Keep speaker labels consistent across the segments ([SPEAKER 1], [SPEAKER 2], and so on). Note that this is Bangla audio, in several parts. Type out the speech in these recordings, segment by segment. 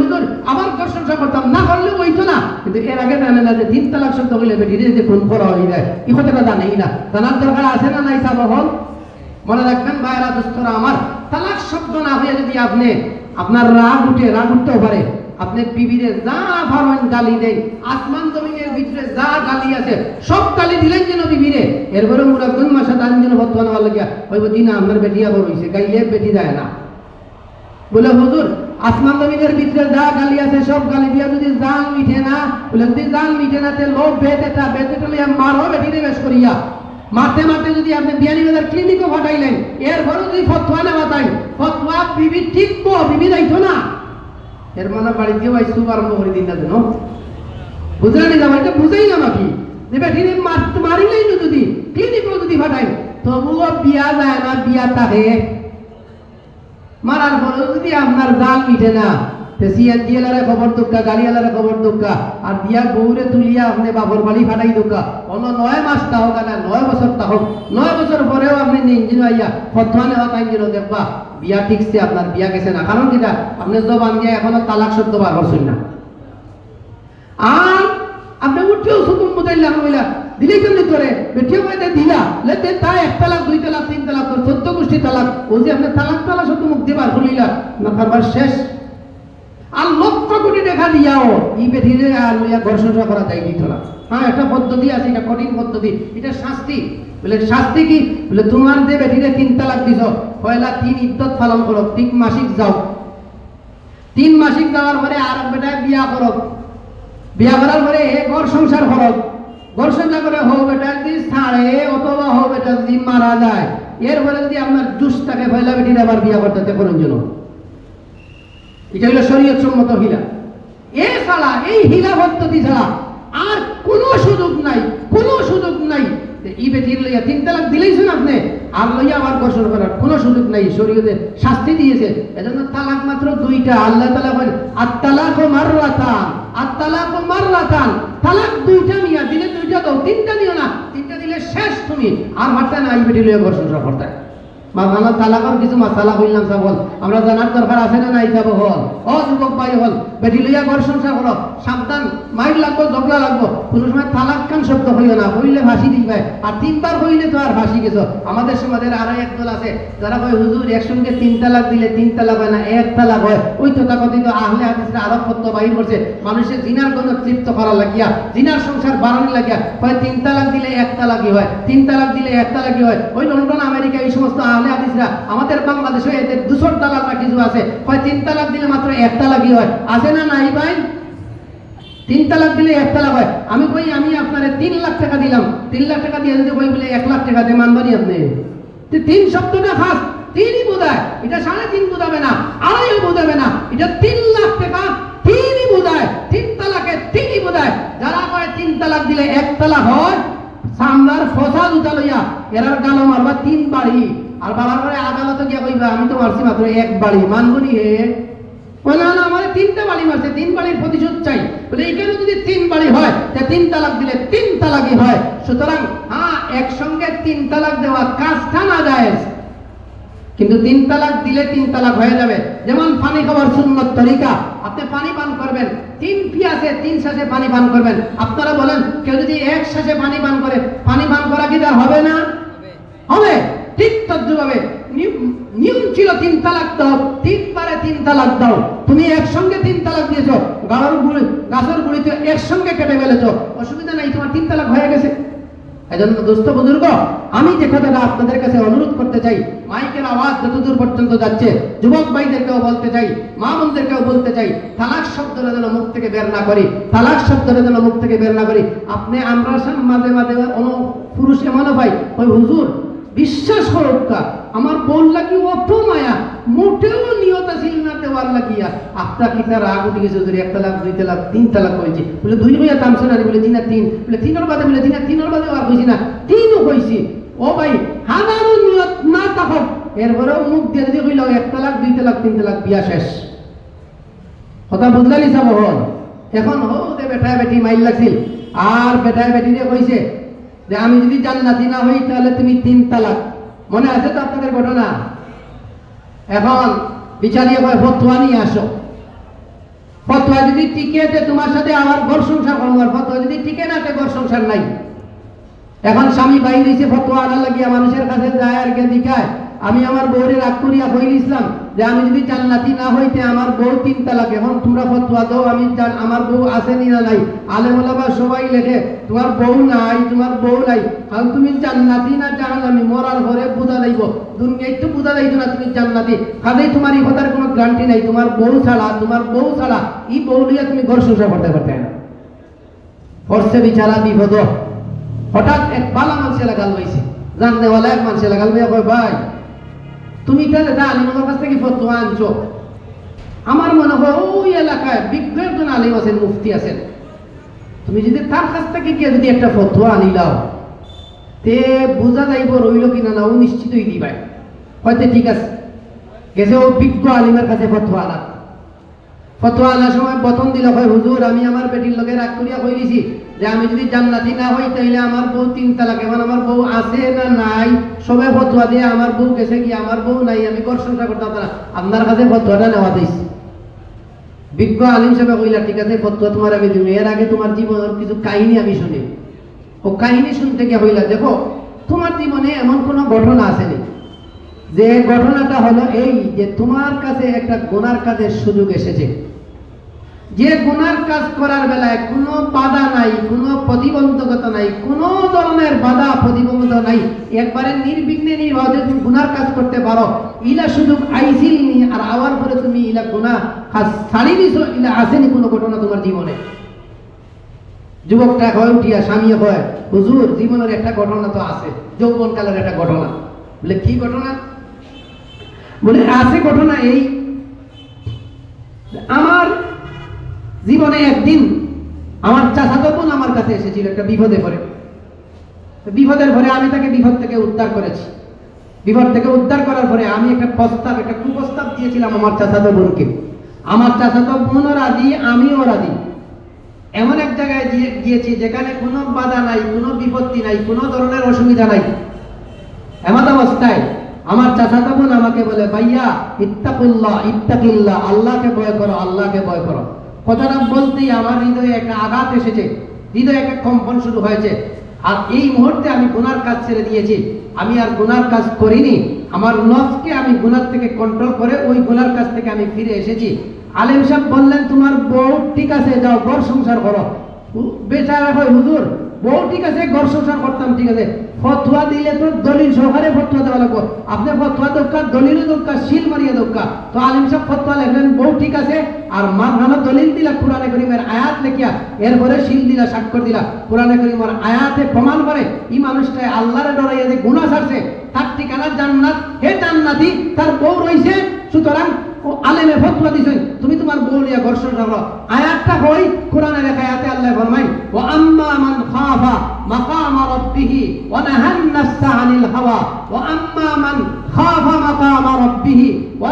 [SPEAKER 1] হুজুর করতাম না করলে হইতো না। কিন্তু এর আগে না যে তিন তালাক শব্দ হইলে যে খুন করা হয়ে যায় কথাটা জানেই না। দরকার আছে না নাই হল মনে রাখবেন, ভাইরা আমার, তালাক শব্দ না যদি আপনি, আপনার রাগ উঠে, রাগ উঠতেও পারে। আপনি বিবিরে যা ভাবেন গালি দেন, আসমান জমিনের ভিতরে যা গালি আছে, সব গালি দিলেন যেন বিবিরে। এরপরে মুরা কোন মাসে দান যেন বর্তমান হওয়ার লাগিয়া, হইব দিন আপনার বেটি আবার গাইলে বেটি দেয় না। বলে, হুজুর আসমান জমিনের ভিতরে যা গালি আছে, সব গালি দিয়া যদি জাল মিঠে না, বলে যদি জাল মিঠে না, তে লোভ বেতেটা বেতেটা লিয়া মারো বেটিরে বেশ করিয়া। মারতে মারতে যদি আপনি বিয়ানি বাজার ক্লিনিকও ফাটাইলেন এরপরে যদি ফতোয়া নেওয়া তাই ফতোয়া বিবি ঠিক তো বিবি যাইতো না। এর মানে বাড়িতে ভাই সুপ আরম্ভ করে দিন না যেন। বুঝলেন না এটা বুঝেই না নাকি যে মারতে মারিলেই না যদি ক্লিনিকও যদি ফাটাই তবুও বিয়া যায় না, বিয়া থাকে মারার পরেও যদি আপনার জাল মিটে না তুলিয়া ফাটাই নয় নয় নয় বিয়া ঠিকছে, আপনার বিয়া গেছে না। কারণ কিটা আপনি জবান দিয়ে এখনও তালাক শব্দ বার না। আর আপনি উঠেও বইলা দিলেই কেমনি দিলা, লেতে তা এক তালাক, দুই তালাক, তিন তালাক গোষ্ঠী তালাক, ও যে আপনি তালাক তালাক শব্দ মুখ দিবার খুলিলা না তারপর শেষ। আর লক্ষ কোটি টাকা দিয়াও, ই বেঠিরে আর লইয়া ঘর করা যায় দিত না হ্যাঁ একটা পদ্ধতি আছে, এটা কঠিন পদ্ধতি, এটা শাস্তি। বলে, শাস্তি কি? বলে, তোমার যে বেঠিরে তিন তালাক দিছ পয়লা তিন ইদ্যত পালন করো, তিন মাসিক যাও। তিন মাসিক যাওয়ার পরে আর বেটায় বিয়া করো। বিয়া করার পরে এ ঘর সংসার করো। সংসার করে হো বেটা যদি ছাড়ে, অথবা হো বেটা, যদি মারা যায়। এরপরে যদি আপনার জুস থাকে পয়লা বেটির আবার বিয়া করতে করেন জন্য এটা হলো শরীয়ত সম্মত হিলা। এ ছাড়া এই হিলা পদ্ধতি ছাড়া আর কোনো সুযোগ নাই, কোনো সুযোগ নাই। ই বেটির লইয়া তিন তালাক দিলেইছেন আপনি। আর লইয়া আবার গোসল করার কোনো সুযোগ নাই, শরীয়তে শাস্তি দিয়েছে। এজন্য তালাক মাত্র দুইটা, আল্লাহ তালা বলেন, আত্তালাক ও মাররাতান, আত্তালাক ও মাররাতান। তালাক দুইটা মিয়া, দিলে দুইটা দাও, তিনটা দিও না, তিনটা দিলে শেষ তুমি। আর মারটা না এই বেটি লইয়া গোসল করতে ভালো তালাকর কিছু মাসালা বললাম সাবল আমরা জানার দরকার আছে না নাই যাব হল। ও যুবক ভাই হল, বেটি লইয়া ঘর সংসার করো সাবধান মাইর লাগবো ঝগড়া লাগবো। কোনো সময় তালাক কান শব্দ হইও না হইলে ফাঁসি দিবে আর তিনবার হইলে তো আর ফাঁসি গেছো। আমাদের সমাজের আরও একদল আছে, যারা কয়, হুজুর, একসঙ্গে তিন তালাক দিলে তিন তালাক হয় না, এক তালাক হয়? ওই তো তথাকথিত আহলে হাদিসরা আরব পত্র বাহির করছে। মানুষের জিনার কোনো তৃপ্ত করা লাগিয়া, জিনার সংসার বাড়ানো লাগিয়া হয় তিন তালাক দিলে এক তালাকই হয়, তিন তালাক দিলে এক তালাকই হয়। ওই লন্ডন, আমেরিকা এই সমস্ত আহলে হাদিসরা আমাদের বাংলাদেশে এদের দুশোর তালাক না কিছু আছে। হয় তিন তালাক দিলে মাত্র এক তালাকই হয়। আছে না নাই ভাই? তিন তালাক দিলে এক তালাক হয়। আমি কই, আমি আপনারে তিন লাখ টাকা দিলাম। তিন লাখ টাকা দিয়ে যদি কই বলে এক লাখ টাকা দিয়ে মানবানি আপনি? তিন শব্দটা খাস। তিনই বোঝায়। এটা সাড়ে তিন বোঝাবে না, আড়াইও বোঝাবে না। এটা তিন লাখ টাকা, তিনই বোঝায়। তিন তালাকে তিনই বোঝায়। যারা কয়, তিন তালাক দিলে এক তালাক হয়, সামনার ফসা দুটা লইয়া এরার গালো মারবা তিন বাড়ি আর বাবার পরে আদালতে গিয়া কইবা আমি তো মারছি মাত্র এক বাড়ি মানবনি হে। বলে না আমার তিনটা বাড়ি মারছে তিন বাড়ির প্রতিশোধ চাই। বলে এখানে যদি তিন বাড়ি হয় তা তিন তালাক দিলে তিন তালাকই হয়। সুতরাং হ্যাঁ একসঙ্গে তিন তালাক দেওয়া কাজটা না যায় কিন্তু তিন তালাক দিলে তিন তালাক হয়ে যাবে। যেমন পানি খাওয়ার সুন্নত তরিকা আপনি পানি পান করবেন তিন পিয়াসে তিন শ্বাসে পানি পান করবেন। আপনারা বলেন কেউ যদি এক শ্বাসে পানি পান করে পানি পান করা কি তার হবে না? হবে। নিয়ম- ছিল তিন তালাক দাও, তিনবারে তিন তালাক দাও। তুমি একসঙ্গে তিন তালাক দিয়েছ, গাড়ার গুড়ি, গাছের গুড়িতে একসঙ্গে কেটে ফেলেছো। অসুবিধা নাই, তোমার তিন তালাক হয়ে গেছে। এজন্য দোস্ত বুজুর্গ, আমি যে কথাটা আপনাদের কাছে অনুরোধ করতে চাই, মাইকের আওয়াজ যতদূর পর্যন্ত যাচ্ছে, যুবক ভাইদেরকেও বলতে চাই, মা বোনদেরকেও বলতে চাই, তালাক শব্দটা যেন মুখ থেকে বের না করি, তালাক শব্দটা যেন মুখ থেকে বের না করি। আপনি আমরা মাঝে মাঝে পুরুষ এমনও ভাই ওই হুজুর, বিশ্বাস করুকা আমার লাগি অত মায়া, মোটেও নিয়ত ছিল না দেওয়ার লাগিয়া। আপনার কি তার রাগ উঠে গেছে ধরে একটা লাখ, দুই তালাক, তিন তালাক হয়েছে? বলে, দুই হইয়া তামছে না বলে দিনা তিন। বলে, তিনের বাদে, বলে দিনা তিনের বাদে আর হয়েছি না। তিনও হয়েছি ও ভাই, হাজারো নিয়ত না থাকক। এরপরেও মুখ দিয়ে যদি কইল এক তালাক দুই তালাক, তিন তালাক, বিয়া শেষ। কথা বুঝলালি চাব হল এখন হো দে বেটায় বেটি, মাইল লাগছিল। আর বেটায় বেটি দিয়ে কইছে যে, আমি যদি জান্নাতি না হই, তাহলে তুমি তিন তালাক। মনে আছে তো আপনাদের ঘটনা? এখন বিচারিয়ে হয় ফতুয়া নিয়ে আসো। ফতুয়া যদি টিকে তোমার সাথে আমার ঘর সংসার করব আর ফতুয়া যদি টিকে না ঘর সংসার নাই। এখন স্বামী বাইরে ফতোয়া আনা লাগিয়া মানুষের কাছে যায় আর কে দিকায় আমি আমার বউরে রাগ করিয়া হইল যে আমি যদি জান্নাতি না হইতে আমার বউ তিন তালাক। এখন তোমরা ফতোয়া দাও, আমি জান আমার বউ আসেনি না নাই? আলেম ওলামা সবাই লেখে, তোমার বউ নাই, তোমার বউ নাই। কারণ তুমি জান্নাতি না জাহান্নামি? মরার ঘরে বুঝা লাইব দুনিয়ায় তো বুঝা লাইব না তুমি জান্নাতি। কাজেই তোমার এই কথার কোনো গ্যারান্টি নাই। তোমার বউ ছাড়া, তোমার বউ ছাড়া, এই বউ লইয়া তুমি ঘর সংসার করতে পারতে না। পড়ছে বিচারা বিপদ হঠাৎ এক বালা মানুষে লাগাল পাইছে। জাননেওয়ালা এক মানুষে লাগাল ভাই তুমি তাহলে দা আলিমের কাছ থেকে ফতোয়া আনছো। আমার মনে হয় ওই এলাকায় বিজ্ঞ একজন আলিম আছেন মুফতি আছেন। তুমি যদি তার কাছ থেকে গিয়ে যদি একটা ফতোয়া আনিলাও, তে বোঝা যাইব রইল কিনা না, ও নিশ্চিতই দিবাই। হয়তো ঠিক আছে। গেছে ও বিজ্ঞ আলিমের কাছে ফতোয়া আনা ফতোয়া আনার সময় প্রথম দিল হয়, হুজুর, আমি আমার বেটির লগে রাগ করিয়া কই দিছি যে আমি যদি জান্নাতি না হই, তাইলে আমার বউ তিন তালাক এখন আমার বউ আছে না নাই, সবে ফতোয়া দিয়ে আমার বউ গেছে কি, আমার বউ নাই, আমি ঘর সংসার করতে পারতাম না। আপনার কাছে ফতোয়াটা নেওয়া দিয়েছি বিজ্ঞ আলিম সাহেব কইলা, ঠিক আছে, ফতোয়া তোমার আমি দিব এর আগে তোমার জীবনের কিছু কাহিনী আমি শুনি ও কাহিনী শুনতে গিয়ে হইলা দেখো, তোমার জীবনে এমন কোনো ঘটনা আসেনি যে ঘটনাটা হলো এই যে তোমার কাছে একটা গোনার কাজের সুযোগ এসেছে। যে গুনার কাজ করার বেলায় কোনো বাধা নাই, কোনো প্রতিবন্ধকতা নাই, কোনো ধরনের বাধা, প্রতিবন্ধকতা নাই। একবারে নির্বিঘ্নে নির্বাধে তুমি গুনার কাজ করতে পারো। ইলা সুযোগ আইসিল নি, আর আওয়ার পরে তুমি ইলা গুনা কাজ ছাড়ি দিছো, ইলা আসেনি কোনো ঘটনা তোমার জীবনে। যুবকটা হয়ে উঠিয়া স্বামী হয় হুজুর, জীবনের একটা ঘটনা তো আছে যৌবন কালের একটা ঘটনা। বলে, কি ঘটনা? বলে, আছে ঘটনা এই। আমার জীবনে একদিন আমার চাচাতো বোন আমার কাছে এসেছিল একটা বিপদে পড়ে। বিপদের পরে আমি তাকে বিপদ থেকে উদ্ধার করেছি। বিপদ থেকে উদ্ধার করার পরে আমি একটা প্রস্তাব, একটা কুপ্রস্তাব দিয়েছিলাম আমার চাচাতো বোনকে আমার চাচাতো বোনও রাজি, আমিও রাজি। এমন এক জায়গায় গিয়ে- গিয়েছি যেখানে কোনো বাধা নাই, কোনো বিপত্তি নাই, কোনো ধরনের অসুবিধা নাই। এমন অবস্থায় আমার চাচাতো বোন আমাকে বলে, ভাইয়া, ইত্তাকুল্লাহ, ইত্তাকিল্লাহ, আল্লাহকে ভয় করো, আল্লাহকে ভয় করো। কথাটা বলতেই আমার হৃদয়ে একটা আঘাত এসেছে, হৃদয়ে একটা কম্পন শুরু হয়েছে। আর এই মুহূর্তে আমি গুনার কাজ ছেড়ে দিয়েছি। আমি আর গুনার কাজ করিনি। আমার নফকে আমি গুনার থেকে কন্ট্রোল করে ওই গুনার কাজ থেকে আমি ফিরে এসেছি। আলেম সাহেব বললেন, তোমার বউ ঠিক আছে, যাও, ঘর সংসার করো। বেচারা হয়, হুজুর, বউ ঠিক আছে, ঘর সংসার করতাম, ঠিক আছে। ফতোয়া দিলে তো দলিল সহকারে ফতোয়া দেওয়া লাগবে। আপনি ফতোয়া দরকার দলিল দরকার শিল মারিয়া দরকার তো আলিম সাহেব ফতোয়া লেখলেন, বউ ঠিক আছে, আর মাঝখানে দলিল দিলা, কোরআনে করিমের আয়াত লেখিয়া। এরপরে শিল দিলা, স্বাক্ষর দিলা। কোরআনে করিমের আয়াতে প্রমাণ করে, এই মানুষটাই আল্লাহরে ডরাইয়া যে গুনাহ ছাড়ছে তার ঠিকানা জান্নাত। হে জান্নাতি, তার বউ রইছে, সুতরাং আলেমে ফতোয়া দিছেন তুমি তোমার বউ নিয়ে ঘর সংসার করো। আয়াতটা আয়াতে আল্লাহ ফরমাই ও আম্মা মান খাফা মাকাম ওয়া নাফসা আনিল হাওয়া, ও আম্মা মান খাফা মাকাম ওয়া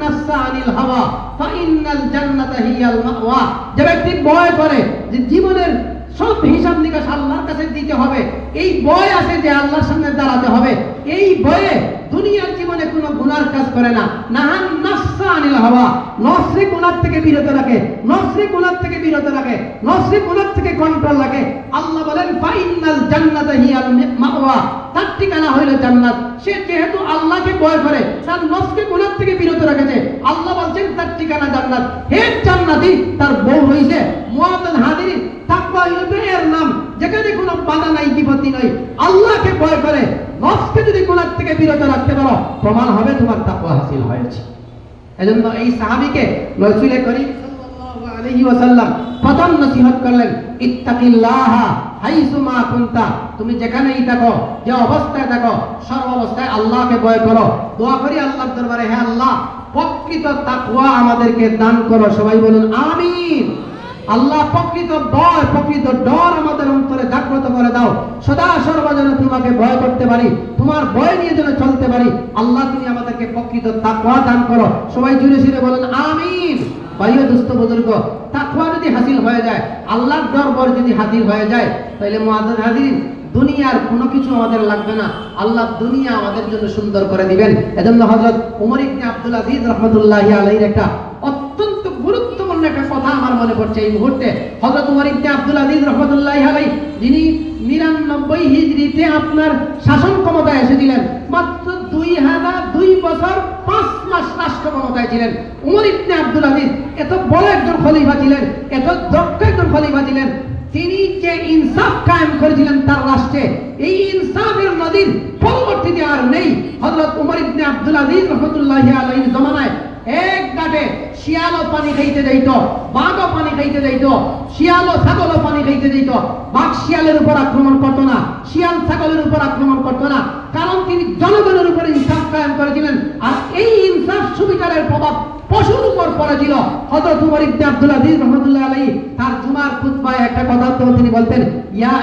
[SPEAKER 1] নাফসা আনিল হাওয়া, ফাইন্নাল জান্নাতা হিয়াল মাওয়া। যে ব্যক্তি ভয় করে যে জীবনের সব হিসাব নিকাশ আল্লাহর কাছে দিতে হবে, এই ভয় আছে যে আল্লাহর সামনে দাঁড়াতে হবে। এই ভয়ে দুনিয়ার কোনো গুনার কাজ করে না। নাহান নাফসা আনিল হাওয়া। নফসি গুনার থেকে বিরত রাখে। নফসি গুনার থেকে বিরত রাখে। নফসি গুনার থেকে কন্ট্রোল রাখে। আল্লাহ বলেন, ফাইনাল জান্নাত হিয়াল মাওয়া তার ঠিকানা হইল জান্নাত। সে যেহেতু আল্লাহকে ভয় করে, তার নফসকে গুনার থেকে বিরত রেখেছে। আল্লাহ বলছেন, তার ঠিকানা জান্নাত। হে জান্নাতি, তার বউ হইছে মুআমিন হাদির তাকওয়া হইল এর নাম। যেখানে কোনো বাধা নাই, বিপত্তি নাই। আল্লাহকে ভয় করে নফসকে যদি গুনার থেকে বিরত রাখতে পারো, প্রমাণ হবে তোমার তাকওয়া হাসিল হয়েছে। এজন্য এই সাহাবীকে রাসূল করিম সাল্লাল্লাহু আলাইহি ওয়াসাল্লাম প্রথম নসিহত করলেন, ইত্তাকিল্লাহ তুমি যেখানেই থাকো, যে অবস্থায় থাকো, সর্ব অবস্থায় আল্লাহকে ভয় করো। দোয়া করি আল্লাহর দরবারে, হে আল্লাহ, প্রকৃত তাকওয়া আমাদেরকে দান করো। সবাই বলুন, আমিন। আল্লাহ, প্রকৃত ভয়, প্রকৃত ডর আমাদের অন্তরে জাগ্রত করে দাও। সদা সর্বদা যেন তোমাকে ভয় করতে পারি, তোমার ভয় নিয়ে যেন চলতে পারি। আল্লাহ, তুমি আমাদেরকে প্রকৃত তাকওয়া দান করো। সবাই জুড়ে জুড়ে বলেন, আমিন। ভাইও দুস্থ বুজুর্গ, তাকওয়া যদি হাসিল হয়ে যায়, আল্লাহর দরবার যদি হয়ে যায় তাহলে মুআজ্জাজ হাজির দুনিয়ার কোনো কিছু আমাদের লাগবে না। আল্লাহ দুনিয়া আমাদের জন্য সুন্দর করে দিবেন। এজন্য হযরত ওমর ইবনে আব্দুল আজিজ একটা অত্যন্ত গুরুত্বপূর্ণ একটা কথা আমার মনে পড়ছে এই মুহূর্তে। হযরত উমর ইবনে আব্দুল আজিজ রহমাতুল্লাহি আলাইহি, যিনি নিরানব্বই হিজরিতে আপনার শাসন ক্ষমতায় এসেছিলেন, মাত্র দুই হাজার দুই বছর পাঁচ মাস রাষ্ট্র ক্ষমতায় ছিলেন। উমর ইবনে আব্দুল আজিজ, এত বড় একজন খলিফা ছিলেন, এত দক্ষ একজন খলিফা ছিলেন, তিনি যে ইনসাফ কায়েম করেছিলেন তার রাষ্ট্রে, এই ইনসাফের নদীর পরবর্তীতে আর নেই। হজরত উমর ইবনে আব্দুল আজিজ রহমতুল্লাহ আলহীর জমানায় এক শিয়ালও পানি খাইতে বাঘও পানি খাইতে শিয়ালও ছাগলও পানি খাইতে বাঘ শিয়ালের উপর আক্রমণ করতো না, শিয়াল ছাগলের উপর আক্রমণ করতো না, কারণ তিনি জনগণের উপর ইনসাফ কায়েম করেছিলেন। আর এই ইনসাফ সুবিচারের প্রভাব পশুর উপর পড়েছিল। হযরত উমর ইবনে রহমাতুল্লাহ তার জুমার খুতবায় একটা কথা তো তিনি বলতেন, ইয়া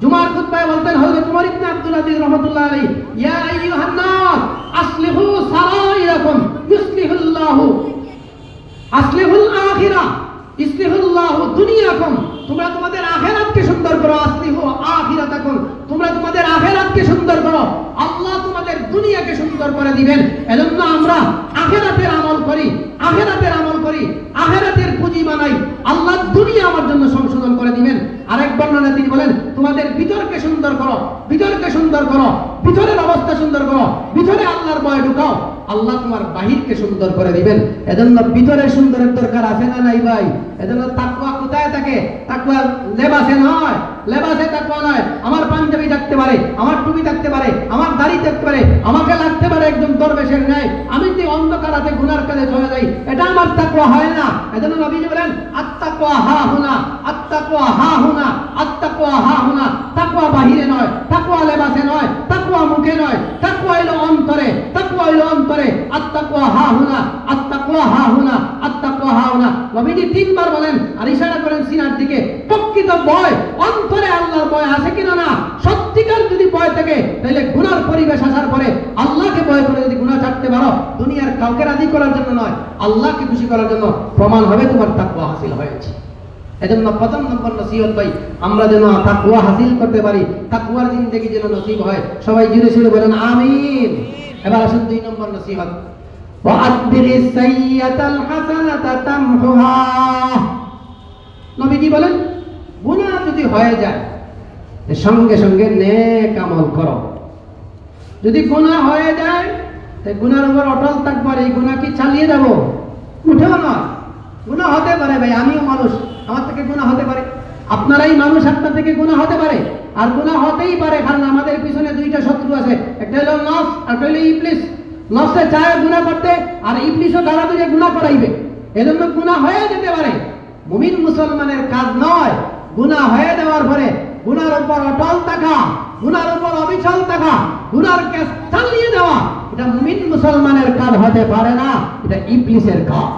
[SPEAKER 1] জুমার খুতবায় বলতেন হযরত উমর ইবনে আব্দুল আজিজ রহমাতুল্লাহ আলাইহি, ইয়া আইয়ুহান নাস, আসলিহু সারাইরাকুম ইউসলিহুল্লাহু আসলিহুল আখিরা, ইসলিহুল্লাহ দুনিয়াকুম, তোমরা তোমাদের আখিরাতকে সুন্দর করো, আসলিহু আখিরাতাকুম, তোমরা তোমাদের আখিরাতকে সুন্দর করো, আল্লাহ তোমাদের দুনিয়াকে সুন্দর করে দিবেন। এজন্য আমরা আখিরাতের আমল করি, আখিরাতের আমল করি, আখিরাতের পুঁজি বানাই, আল্লাহ দুনিয়া আমার জন্য সংশোধন করে দিবেন আরেক বর্ণনা তিনি বলেন, তোমাদের ভিতরকে সুন্দর করো, ভিতরকে সুন্দর করো, ভিতরের অবস্থা সুন্দর করো, ভিতরে আল্লাহর বয় ঢুকাও। আল্লাহ তোমার বাহিরকে সুন্দর করে দিবেন। এজন্য ভিতরে সুন্দরের দরকার আছে না নাই ভাই? এজন্য তাকওয়া কোথায় থাকে? তাকওয়া লেবাসে নয়। লেবাসে তাকওয়া নয়। আমার পাঞ্জাবি থাকতে পারে, আমার টুপি থাকতে পারে, আমার দাড়ি থাকতে পারে, আমাকে লাগতে পারে একদম দরবেশের ন্যায়। আমি যে অন্ধকার হাতে গুনার কাজে চলে যাই, এটা আমার তাকওয়া হয় না। এজন্য নবীজি বলেন, আত্তাকওয়া হা হুনা, আত্তাকওয়া হা হুনা, আত্তাকওয়া হা হুনা। তাকওয়া বাহিরে নয়, তাকওয়া লেবাসে নয় তাকওয়া মুখে নয় তাকওয়া হলো অন্তরে তাকওয়া হলো অন্তরে আত্তাকওয়া হা হুনা আত্তাকওয়া হা হুনা আত্তাকওয়া হা হুনা নবীজি তিনবার বলেন আর ইশারা করেন সিনার দিকে প্রকৃত ভয়, অন্তরে আল্লাহর ভয় আছে কিনা না? সত্যিকার যদি ভয় থাকে, তাহলে গুনার পরিবেশ আসার পরে আল্লাহকে ভয় করে যদি গুণা ছাড়তে পারো, দুনিয়ার কাউকে রাজি করার জন্য নয়, আল্লাহকে খুশি করার জন্য প্রমাণ হবে তোমার তাকুয়া হাসিল হয়েছে। এজন্য প্রথম নম্বর নসিহত ভাই আমরা যেন তাকুয়া হাসিল করতে পারি তাকুয়ার জিন্দগি যেন নসিব হয়। সবাই জুড়ে সুরে বলেন, আমিন। এবার আসুন দুই নম্বর নসিহত। নবীজি বলেন যদি হয়ে যায় সঙ্গে সঙ্গে নেক আমল করো। যদি গুনাহ হয়ে যায় তাই গুনার উপর অটল থাকব আর এই গুনাহ কি চালিয়ে যাব। উঠেও নয় গুনাহ হতে পারে ভাই, আমিও মানুষ, আমার থেকে গুনাহ হতে পারে। আপনারাই মানুষ, আপনার থেকে গুনাহ হতে পারে। আর গুনাহ হতেই পারে, কারণ আমাদের পিছনে দুইটা শত্রু আছে। একটা হলো নস আর একটা হলো ইবলিস। নসে চায় গুনাহ করতে, আর ইবলিসও গাড়া দিয়ে গুনাহ করাইবে। এজন্য গুনাহ হয়ে যেতে পারে। মুমিন মুসলমানের কাজ নয়। গুনাহ হয়ে যাওয়ার পরে গুনার উপর অটল থাকা, গুনার উপর অবিচল থাকা, গুনার কেস চালিয়ে দেওয়া, এটা মুমিন মুসলমানের কাজ হতে পারে না, এটা ইবলিসের কাজ।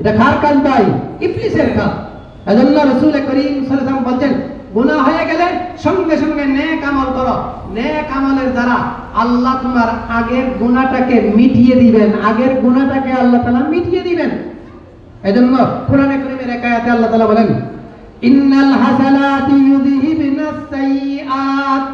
[SPEAKER 1] এটা কার কাজ ভাই? ইবলিসের কাজ। এজন্য রাসূল করিম ওয়াসাল্লাম বলেন গুনাহ হয়ে গেলে সঙ্গে সঙ্গে নেক আমল করো। নেক আমলের দ্বারা আল্লাহ তোমার আগের গুনাহটাকে মিটিয়ে দিবেন। আগের গুনাহটাকে আল্লাহ তাআলা মিটিয়ে দিবেন। এজন্য কোরআনে কারীমের এক আয়াতে আল্লাহ তাআলা বলেন ইন্নাল হাসানাতি ইউযহিবনাস সাইয়্যাত।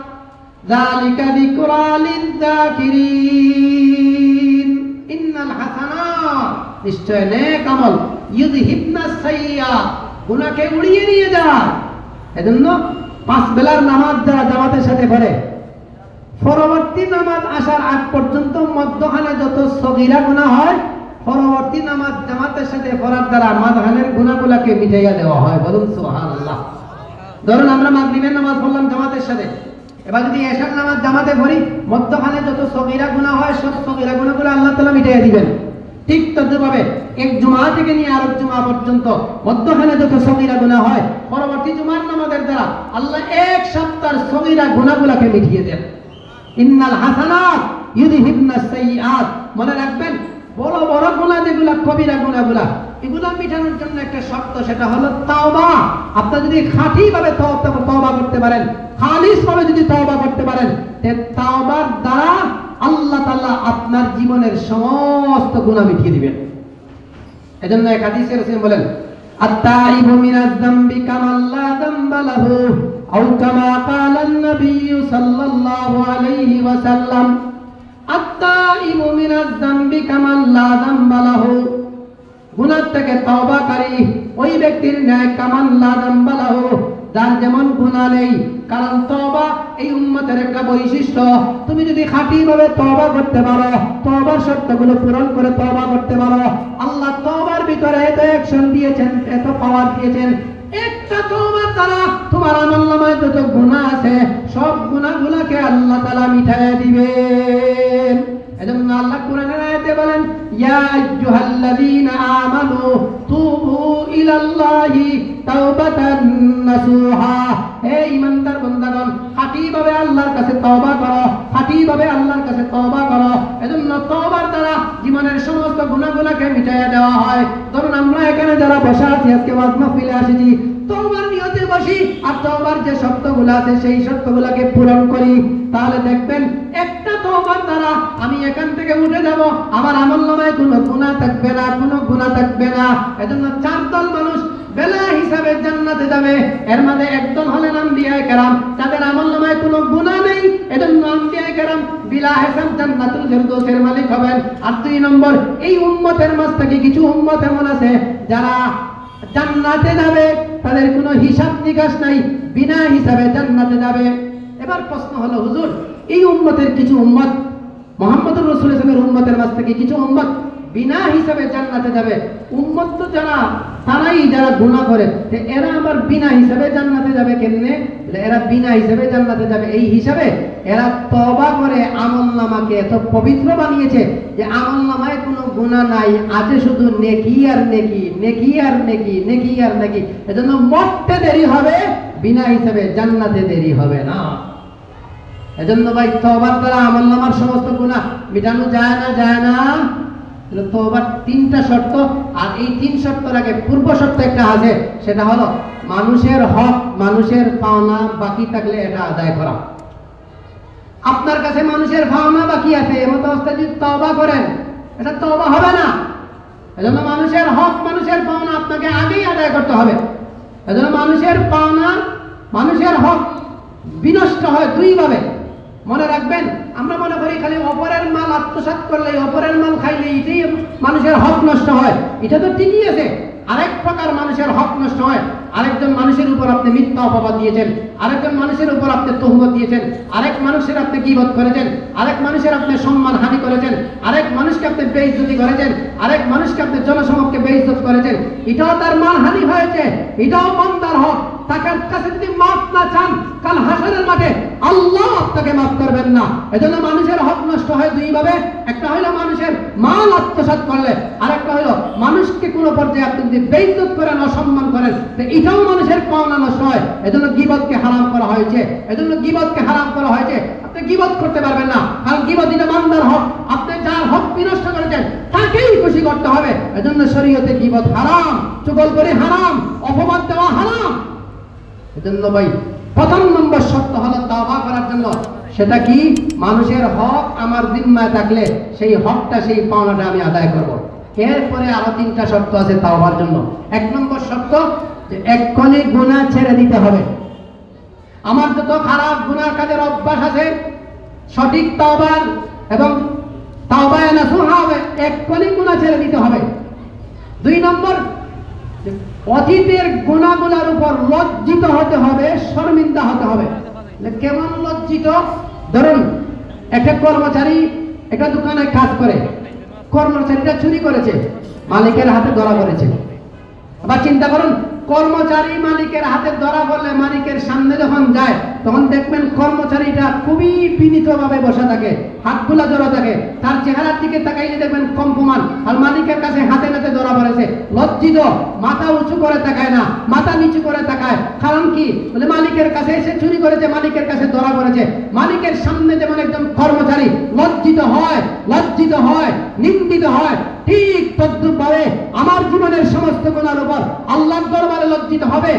[SPEAKER 1] যালিকা যিকরা লিয-যাকিরিন ইন্নাল হাসানাত, নিশ্চয় নেক আমল। ইউযহিবনাস সাইয়্যাত, গুনাহকে উড়িয়ে নিয়ে যায়। এজন্য পাঁচ বেলার নামাজ যারা জামাতের সাথে পড়ে, পরবর্তী নামাজ আসার আগ পর্যন্ত মধ্যখানে যত সগিরা গুনাহ হয় পরবর্তী নামাজ জামাতের সাথে পড়ার দ্বারা মাঝখানের গুনাহগুলাকে মিটাইয়া দেওয়া হয়। বলুন সুবহানাল্লাহ। ধরুন আমরা মাগরিবের নামাজ পড়লাম জামাতের সাথে। এবার যদি এশার নামাজ জামাতে পড়ি, মধ্যখানে যত সগিরা গুনাহ হয়, সব সগিরা গুনাহগুলো আল্লাহ তাআলা মিটাইয়া দিবেন। ঠিক তদ্রুপভাবে এক জুমা থেকে নিয়ে আরেক জুমা পর্যন্ত মধ্যখানে যত সগিরা গুনাহ হয়, পরবর্তী জুমার নামাজের দ্বারা আল্লাহ এক সপ্তাহের সগিরা গুনাহগুলাকে মিটিয়ে দেন। ইন্নাল হাসানাত ইউযহিবনাস সাইয়্যাত। মনে রাখবেন বড় বড় গুনাহ যেগুলা কবিরা গুনাহগুলা এগুলা মিটানোর জন্য একটা শর্ত, সেটা হলো তাওবা। আপনারা যদি খাঁটি ভাবে তওবা করতে পারেন খালিস ভাবে যদি তওবা করতে পারেন, তে তাওবার দ্বারা আল্লাহ তাআলা আপনার জীবনের সমস্ত গুনাহ মিটিয়ে দিবেন। এজন্য এক হাদিসে রাসূল বলেন, আত-তাইবু মিনাজ যামবি কামা লা যামবা আও কামা ক্বালা an-নাবিয়্য সাল্লাল্লাহু আলাইহি ওয়াসাল্লাম। ওই ব্যক্তির ন্যায় কামান যার যেমন নেই, কারণ তওবা এই একটা বৈশিষ্ট্য। তুমি যদি খাঁটিভাবে তওবা করতে পারো, তওবার শর্তগুলো পূরণ করে তবা করতে পারো। আল্লাহ তওবার ভিতরে এত অ্যাকশন দিয়েছেন, এত পাওয়ার দিয়েছেন। একটা তওবার দ্বারা আল্লাহর কাছে তওবা করো খাঁটিভাবে আল্লাহর কাছে তওবা করো। এজন্য তওবার দ্বারা জীবনের সমস্ত গুনাহগুলোকে মিটাইয়া দেওয়া হয়। ধরুন আমরা এখানে যারা বসে আছি, আজকে আসিছি তওবার নিয়তে বসি, আর তওবার যে শর্তগুলো আছে, সেই শর্তগুলোকে পূরণ করি। তাহলে দেখবেন, একটা তওবার দ্বারা আমি এখান থেকে উঠে যাব, আমার আমল নামায় কোনো গুনাহ থাকবে না, কোনো গুনাহ থাকবে না। এজন্য চার দল মানুষ বেলা হিসাবে জান্নাতে যাবে। এর মধ্যে একদল হলেন আম্বিয়ায়ে কেরাম, তাদের আমল নামায় কোনো গুনাহ নেই। এজন্য আম্বিয়ায়ে কেরাম বিলা হিসাব জান্নাতুল ফেরদৌসের মালিক হবেন। আর দুই নম্বর, এই উম্মতের মাঝ থেকে কিছু উম্মত এমন আছে, যারা জান্নাতে যাবে। তাদের কোনো হিসাব নিকাশ নাই, বিনা হিসাবে জান্নাতে যাবে। এবার প্রশ্ন হলো, হুজুর, এই উম্মতের কিছু উম্মত, মোহাম্মদুর রসুল ইসলামের উম্মতের মাঝ থেকে কিছু উম্মত বিনা হিসাবে জান্নাতে যাবে। উম্মত তো যারা, তারাই যারা গুনাহ করে এরা আবার বিনা হিসাবে জান্নাতে যাবে কেমনে? এরা বিনা হিসাবে জান্নাতে যাবে। এই হিসাবে এরা তবা করে আমল নামাকে এত পবিত্র বানিয়েছে যে আমল নামায় কোনো গুনাহ নাই। আছে শুধু নেকি আর নেকি নেকি আর নেকি নেকি আর নেকি। এজন্য মরতে দেরি হবে, বিনা হিসাবে জান্নাতে দেরি হবে না। এজন্য ভাই তওবার দ্বারা আমল নামার সমস্ত গুনাহ মিটানো যায় না যায় না? তাহলে তওবার তিনটা শর্ত, আর এই তিন শর্তের আগে পূর্ব শর্ত একটা আছে, সেটা হলো মানুষের হক, মানুষের পাওনা বাকি থাকলে এটা আদায় করা। আপনার কাছে মানুষের পাওনা বাকি আছে এমত অবস্থায় যদি তওবা করেন, এটা তওবা হবে না। এজন্য মানুষের হক, মানুষের পাওনা আপনাকে আগেই আদায় করতে হবে। এজন্য মানুষের পাওনা, মানুষের হক বিনষ্ট হয় দুইভাবে। মনে রাখবেন, আমরা মনে করি খালি অপরের মাল আত্মসাৎ করলে অপরের মাল খাইলে এটাই মানুষের হক নষ্ট হয়। এটা তো ঠিকই আছে। আরেক প্রকার মানুষের হক নষ্ট হয়। আরেকজন মানুষের উপর আপনি মিথ্যা অপবাদ দিয়েছেন। আরেকজন মানুষের উপর আপনি তহমত দিয়েছেন। আরেক মানুষের আপনি গিবত করেছেন। আরেক মানুষের আপনি সম্মান হানি করেছেন। আরেক মানুষকে আপনি বেইজ্জতি করেছেন। আরেক মানুষকে আপনি জনসমক্ষে বেইজ্জত করেছেন। এটাও তার মান হানি হয়েছে। এটাও মন্দার হক। তাকে কাছে যদি মাফ না চান, কাল হাসরের মাঠে আল্লাহ আপনাকে মাফ করবেন না। এজন্য মানুষের হক নষ্ট হয় দুই ভাবে একটা হলো মানুষের মাল আত্মসাৎ করলে আর একটা হলো মানুষকে কোনো পর্যায়ে আপনি যদি বেইজ্জত করেন, অসম্মান করেন, তো এটাও মানুষের পাওনা নষ্ট হয়। এজন্য গিবতকে হারাম করা হয়েছে। এজন্য গিবতকে হারাম করা হয়েছে। আপনি গিবত করতে পারবেন না। কারণ গিবত এটা বান্দার হক। আপনি যার হক বিনষ্ট করেছেন, তাকেই খুশি করতে হবে। এজন্য শরীয়তে গিবত হারাম চুগল করে হারাম অপমান দেওয়া হারাম। এজন্য ভাই প্রথম নম্বর শর্ত হলো তাওবা করার জন্য। সেটা কি? মানুষের হক আমার জিম্মায় থাকলে সেই হকটা, সেই পাওনাটা আমি আদায় করব। এরপরে আরও তিনটা শর্ত আছে তাওবার জন্য। এক নম্বর শর্ত যে এক্ষণে গুণা ছেড়ে দিতে হবে। আমার যত খারাপ গুনার কাজের অভ্যাস আছে, সঠিক তাওবার এবং তাওবায় নাসুহা হবে, এক্ষণে গুণা ছেড়ে দিতে হবে। দুই নম্বর অতীতের গুণাগুলার উপর লজ্জিত হতে হবে, শর্মিন্দা হতে হবে। মানে কেমন লজ্জিত? ধরুন, একটা কর্মচারী একটা দোকানে কাজ করে, কর্মচারীটা চুরি করেছে, মালিকের হাতে ধরা পড়েছে। আবার চিন্তা করুন কর্মচারী মালিকের হাতে ধরা পড়লে মালিকের সামনে যখন যায়, তখন দেখবেন কর্মচারীটা খুবই বিনীতভাবে বসা থাকে হাত হাতগুলা জড়ো থাকে, তার চেহারার দিকে তাকাইলে দেখবেন কম্পমান, আর মালিকের কাছে হাতে নাতে ধরা পড়েছে। লজ্জিত, মাথা উঁচু করে তাকায় না, মাথা নিচু করে তাকায়। কারণ কি? বলে মালিকের কাছে এসে চুরি করেছে, মালিকের কাছে ধরা পড়েছে। মালিকের সামনে যেমন একজন কর্মচারী লজ্জিত হয় লজ্জিত হয়, নিন্দিত হয় ঠিক তদ্রুপ ভাবে আমার জীবনের সমস্ত গুণার উপর আল্লাহর দরবারে লজ্জিত হবে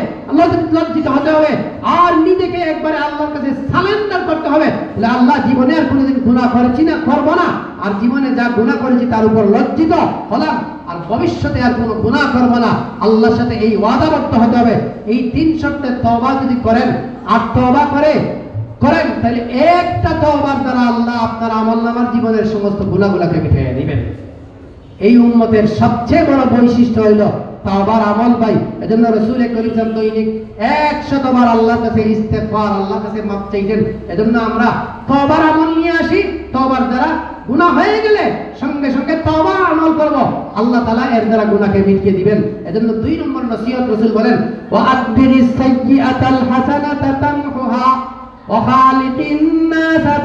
[SPEAKER 1] লজ্জিত হতে হবে। আর নিজেকে একবারে আল্লাহর কাছে সালেন্ডার করতে হবে। আল্লাহ জীবনে আর কোনোদিন গুণা করেছি না, করব না। আর জীবনে যা গুণা করেছি তার উপর লজ্জিত হলাম। আর ভবিষ্যতে আর কোনো গুণা করব না। আল্লাহর সাথে এই ওয়াদাবদ্ধ হতে হবে। এই তিন শর্তে তবা যদি করেন, আর তবা করে, করেন, তাহলে একটা তওবার দ্বারা আল্লাহ আপনার আমল নামার জীবনের সমস্ত গুণাগুলাকে মিটিয়ে দিবেন। এই উম্মতের সবচেয়ে বড় বৈশিষ্ট্য হইল তাওবার আমল ভাই। এজন্য দৈনিক একশতবার আল্লাহর কাছে আল্লাহর কাছে মাপ এজন্য আমরা তওবার আমল নিয়ে আসি। তওবার দ্বারা গুনাহ হয়ে গেলে সঙ্গে সঙ্গে তওবা আমল করব। আল্লাহ তাআলা এর দ্বারা গুনাহকে মিটিয়ে দিবেন। এজন্য দুই নম্বর নসিহত রাসূল বলেন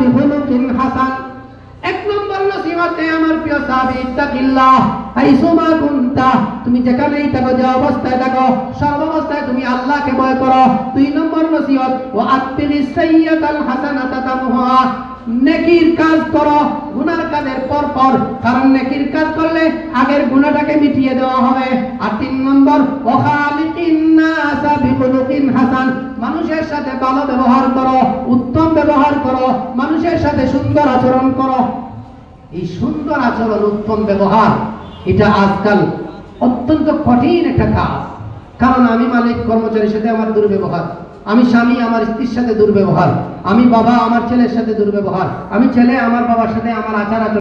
[SPEAKER 1] বিখুলুকিন হাসান। এক নম্বর নসিহতে আমার প্রিয় সাহাবী, ইত্তাকিল্লাহ। আইসুমা কুনতা, তুমি যেখানেই থাকো, যে অবস্থায় থাকো তুমি আল্লাহকে ভয় করো। দুই নম্বর নসিহত ও হাসানাতা তামহুহা। নেকির কাজ করো, গুনার কাজের পর পর, কারণ নেকির কাজ করলে আগের গুনাহটাকে মিটিয়ে দেওয়া হবে। আর তিন নম্বর, ওখালিকিন নাসা হাসান মানুষের সাথে ভালো ব্যবহার করো, উত্তম ব্যবহার করো, মানুষের সাথে সুন্দর আচরণ করো। এই সুন্দর আচরণ, উত্তম ব্যবহার, এটা আজকাল অত্যন্ত কঠিন একটা কাজ। কারণ আমি মালিক, কর্মচারীর সাথে আমার দুর্ব্যবহার। আমি স্বামী, আমার স্ত্রীর সাথে দুর্ব্যবহার। আমি বাবা, আমার ছেলের সাথে দুর্ব্যবহার। আমি ছেলে, আমার বাবার সাথে আমার আচার আচরণ